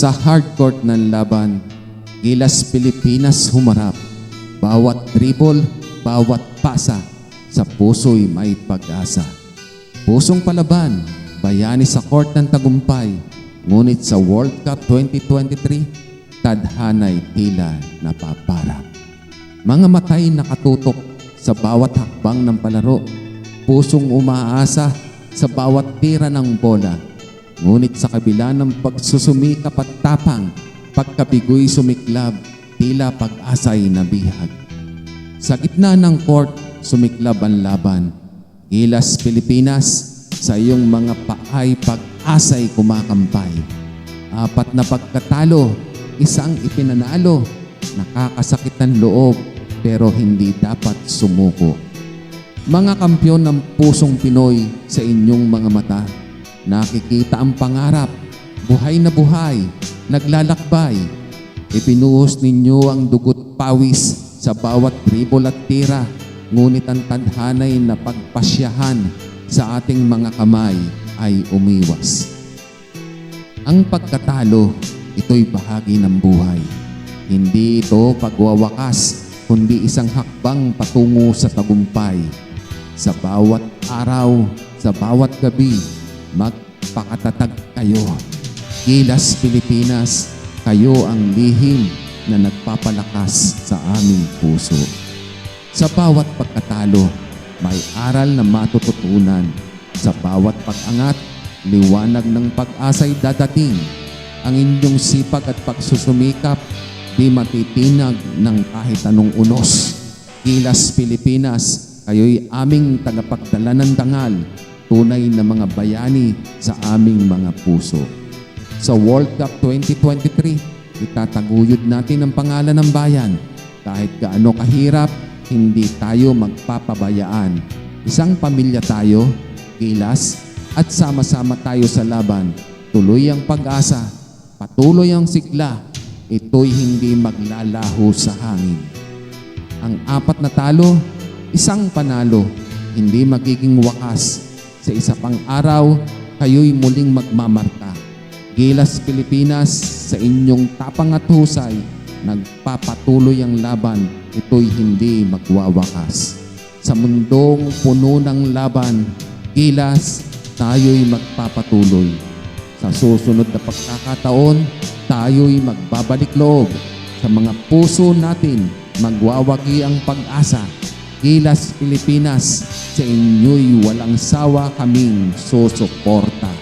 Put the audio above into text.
Sa hardcourt ng laban, Gilas Pilipinas humarap. Bawat dribble, bawat pasa, sa puso'y may pag-asa. Pusong palaban, bayani sa court ng tagumpay. Ngunit sa World Cup 2023, tadhanay tila napaparap. Mga matay nakatutok sa bawat hakbang ng palaro. Pusong umaasa sa bawat tira ng bola. Ngunit sa kabila ng pagsusumikap at tapang, pagkabigoy sumiklab, tila pag-asa'y nabihag. Sa gitna ng court, sumiklab ang laban. Gilas Pilipinas, sa iyong mga paay pag-asa'y kumakampay. Apat na pagkatalo, isang ipinanalo, nakakasakit ng loob pero hindi dapat sumuko. Mga kampyon ng pusong Pinoy sa inyong mga mata, nakikita ang pangarap, buhay na buhay, naglalakbay. Ipinuhos ninyo ang dugot pawis sa bawat dribble at tira, ngunit ang tadhanay na pagpasyahan sa ating mga kamay ay umiwas. Ang pagkatalo, ito'y bahagi ng buhay. Hindi ito pagwawakas, kundi isang hakbang patungo sa tagumpay. Sa bawat araw, sa bawat gabi, magpakatatag kayo. Gilas Pilipinas, kayo ang lihim na nagpapalakas sa aming puso. Sa bawat pagkatalo, may aral na matututunan. Sa bawat pag-angat, liwanag ng pag-asa'y dadating. Ang inyong sipag at pagsusumikap, di matitinag ng kahit anong unos. Gilas Pilipinas, kayo'y aming tagapagdala ng dangal, tunay na mga bayani sa aming mga puso. Sa World Cup 2023, itataguyod natin ang pangalan ng bayan. Kahit gaano kahirap, hindi tayo magpapabayaan. Isang pamilya tayo, gilas, at sama-sama tayo sa laban. Tuloy ang pag-asa, patuloy ang sigla, ito'y hindi maglalaho sa hangin. Ang apat na talo, isang panalo, hindi magiging wakas. Sa isa pang araw, kayo'y muling magmamarka. Gilas Pilipinas, sa inyong tapang at husay, nagpapatuloy ang laban, ito'y hindi magwawakas. Sa mundong puno ng laban, gilas, tayo'y magpapatuloy. Sa susunod na pagkakataon, tayo'y magbabalik loob. Sa mga puso natin, magwawagi ang pag-asa. Gilas Pilipinas, sa inyo'y walang sawa kaming susuporta.